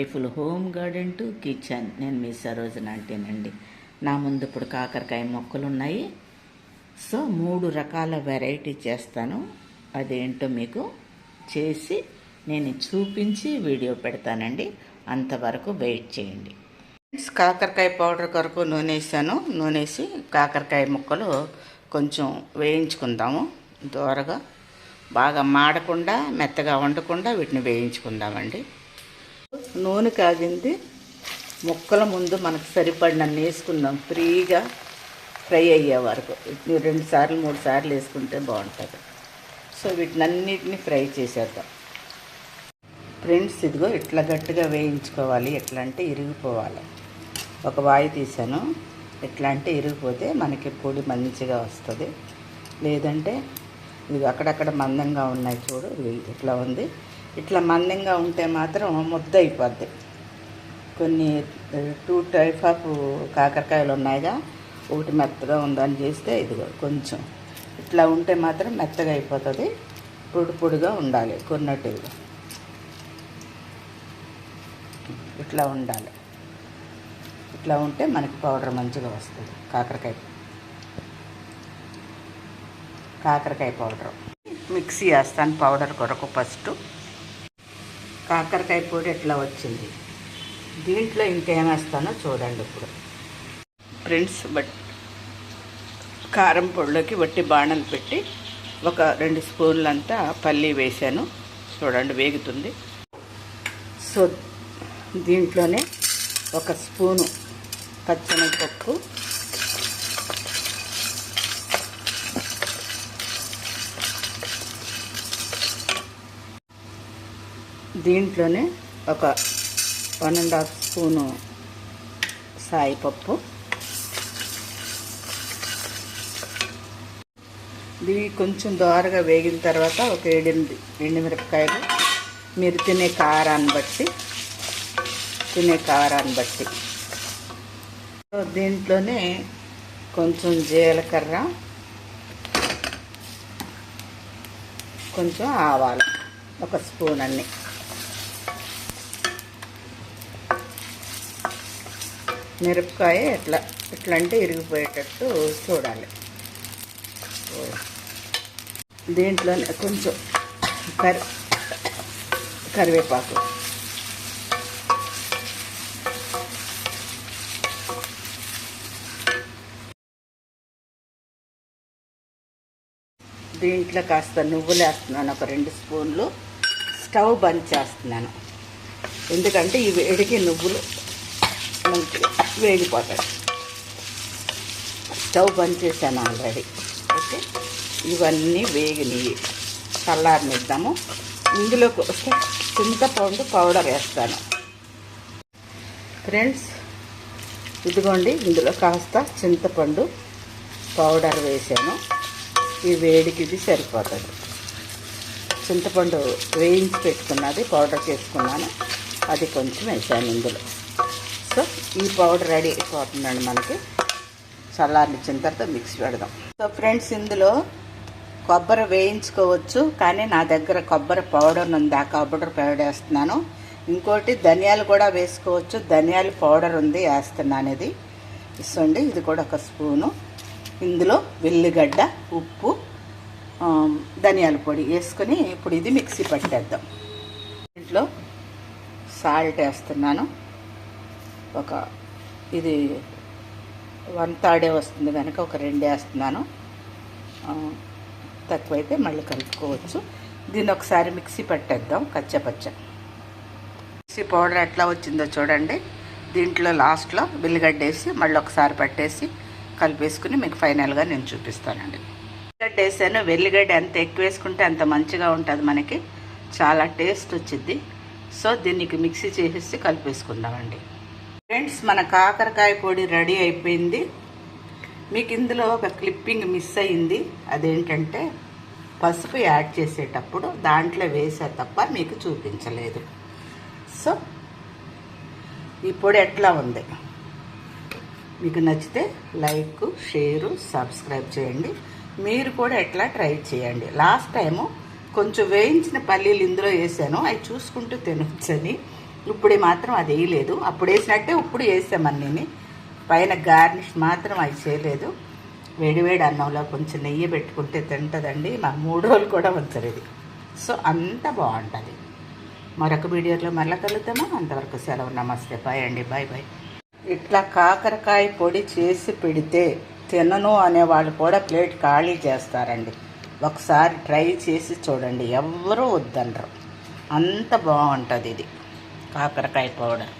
వైఫుల్ home garden to kitchen. నేను మీ సరోజన అంటేనండి. నా ముందు ఇప్పుడు కాకరకాయ మొక్కలు ఉన్నాయి సో మూడు రకాల వెరైటీ చేస్తాను. అదేంటో మీకు చేసి నేను చూపించి వీడియో పెడతానండి. అంతవరకు వెయిట్ చేయండి. కాకరకాయ పౌడర్ కొరకు నూనె వేసాను. నూనె వేసి కాకరకాయ ముక్కలు కొంచెం వేయించుకుందాము. దోరగా బాగా మాడకుండా మెత్తగా వండకుండా వీటిని వేయించుకుందామండి. నూనె కాగింది. ముక్కల ముందు మనకు సరిపడినన్ని వేసుకుందాం ఫ్రీగా ఫ్రై అయ్యే వరకు. రెండు సార్లు మూడు సార్లు వేసుకుంటే బాగుంటుంది. సో వీటిని అన్నిటిని ఫ్రై చేసేద్దాం. ఫ్రెండ్స్ ఇదిగో ఇట్లా గట్టిగా వేయించుకోవాలి. ఎట్లా అంటే ఇరిగిపోవాలి. ఒక వాయి తీసాను ఎట్లా అంటే ఇరిగిపోతే మనకి పొడి మంచిగా వస్తుంది. లేదంటే ఇది అక్కడక్కడ మందంగా ఉన్నాయి చూడు. ఇది ఇట్లా ఉంది. ఇట్లా మందంగా ఉంటే మాత్రం ముద్ద అయిపోద్ది కొన్ని టూ టైప్ ఆఫ్ కాకరకాయలు ఉన్నాయిగా ఒకటి మెత్తగా ఉందని చేస్తే ఇదిగో కొంచెం. ఇట్లా ఉంటే మాత్రం మెత్తగా అయిపోతుంది పొడి పొడిగా ఉండాలి కొన్నట్టుగా. ఇట్లా ఉండాలి. ఇట్లా ఉంటే మనకి పౌడర్ మంచిగా వస్తుంది కాకరకాయ. కాకరకాయ పౌడర్. మిక్సీ వేస్తాను పౌడర్ కొరకు ఫస్ట్. కాకరకాయ పొడి ఎట్లా వచ్చింది? దీంట్లో ఇంకేమేస్తానో చూడండి ఇప్పుడు. ఫ్రెండ్స్ బట్ కారం పొడిలోకి వట్టి బాణలు పెట్టి ఒక రెండు స్పూన్లంతా పల్లి వేసాను చూడండి వేగుతుంది. సో దీంట్లోనే ఒక స్పూను పచ్చనపప్పు దీంట్లోనే ఒక వన్ అండ్ హాఫ్ స్పూను సాయిపప్పు. ఇది కొంచెం దోరగా వేగిన తర్వాత ఒక ఏడెనిమిది ఎండుమిరపకాయలు. మీరు తినే కారాన్ని బట్టి తినే కారాన్ని బట్టి. సో దీంట్లోనే కొంచెం జీలకర్ర కొంచెం ఆవాలు ఒక స్పూన్ అన్ని. మిరపకాయ ఎట్లా ఎట్లా అంటే ఇరిగిపోయేటట్టు చూడాలి. దీంట్లోనే కొంచెం కరి కరివేపాకు. దీంట్లో కాస్త నువ్వులు వేస్తున్నాను ఒక రెండు స్పూన్లు. స్టవ్ బంద్ చేస్తున్నాను. ఎందుకంటే ఈ వేడికి నువ్వులు మంచిగా వేగిపోతాయి. స్టవ్ బంద్ చేశాను ఆల్రెడీ. ఓకే? ఇవన్నీ వేగినవి. చల్లారనిద్దాము. ఇందులోకి వస్తే చింతపండు పౌడర్ వేస్తాను. ఫ్రెండ్స్ ఇదిగోండి ఇందులో కాస్త చింతపండు పౌడర్ వేసాను ఈ వేడికి ఇది సరిపోతుంది. చింతపండు వేయించి పెట్టుకున్నది పౌడర్ చేసుకున్నాను. అది కొంచెం వేసాను ఇందులో. ఈ పౌడర్ రెడీ అయిపోతుందండి మనకి. చల్లారినిచ్చిన తర్వాత మిక్స్ పెడదాం. సో ఫ్రెండ్స్ ఇందులో కొబ్బరి వేయించుకోవచ్చు కానీ నా దగ్గర కొబ్బరి పౌడర్ ఉంది. ఆ కొబ్బరి పౌడర్ వేస్తున్నాను. ఇంకోటి ధనియాలు కూడా వేసుకోవచ్చు. ధనియాల పౌడర్ ఉంది వేస్తున్నాను ఇది. ఇస్తుంది ఇది కూడా ఒక స్పూను. ఇందులో వెల్లిగడ్డ ఉప్పు ధనియాల పొడి వేసుకొని ఇప్పుడు ఇది మిక్సీ పట్టేద్దాం. ఇంట్లో సాల్ట్ వేస్తున్నాను. ఒక ఇది వన్ థర్డే వస్తుంది కనుక ఒక రెండు వేస్తున్నాను. తక్కువైతే మళ్ళీ కలుపుకోవచ్చు. దీన్ని ఒకసారి మిక్సీ పట్టేద్దాం కచ్చపచ్చ. మిక్సీ పౌడర్ ఎట్లా వచ్చిందో చూడండి. దీంట్లో లాస్ట్లో బిల్లిగడ్డ వేసి మళ్ళీ ఒకసారి పట్టేసి కలిపేసుకుని మీకు ఫైనల్గా నేను చూపిస్తానండి. వెల్లిగడ్డ వేసాను. వెల్లిగడ్డ ఎంత ఎక్కువ వేసుకుంటే అంత మంచిగా ఉంటుంది మనకి. చాలా టేస్ట్ వచ్చింది. సో దీనికి మిక్సీ చేసేసి కలిపేసుకుందామండి. ఫ్రెండ్స్ మన కాకరకాయ పొడి రెడీ అయిపోయింది. మీకు ఇందులో ఒక క్లిప్పింగ్ మిస్ అయింది. అదేంటంటే పసుపు యాడ్ చేసేటప్పుడు దాంట్లో వేసే తప్ప మీకు చూపించలేదు. సో ఈ పొడి ఎట్లా ఉంది? మీకు నచ్చితే లైక్ షేరు సబ్స్క్రైబ్ చేయండి. మీరు కూడా ఎట్లా ట్రై చేయండి. లాస్ట్ టైము కొంచెం వేయించిన పల్లీలు ఇందులో వేసాను. అవి చూసుకుంటూ తినొచ్చని. ఇప్పుడు మాత్రం అది వేయలేదు. అప్పుడు వేసినట్టే ఇప్పుడు వేసామన్నీ పైన గార్నిష్ మాత్రం అది చేయలేదు. వేడివేడి అన్నంలో కొంచెం నెయ్యి పెట్టుకుంటే తింటుందండి. మా మూడు రోజులు కూడా ఉంచరు ఇది. సో అంత బాగుంటుంది. మరొక వీడియోలో మళ్ళీ కలుద్దామా? అంతవరకు సెలవు. నమస్తే. బాయ్ అండి. బాయ్ బాయ్ ఇట్లా కాకరకాయ పొడి చేసి పెడితే తినను అనే వాళ్ళు కూడా ప్లేట్ ఖాళీ చేస్తారండి. ఒకసారి ట్రై చేసి చూడండి. ఎవరూ వద్దనరు. అంత బాగుంటుంది ఇది. కాకరకాయ పౌడర్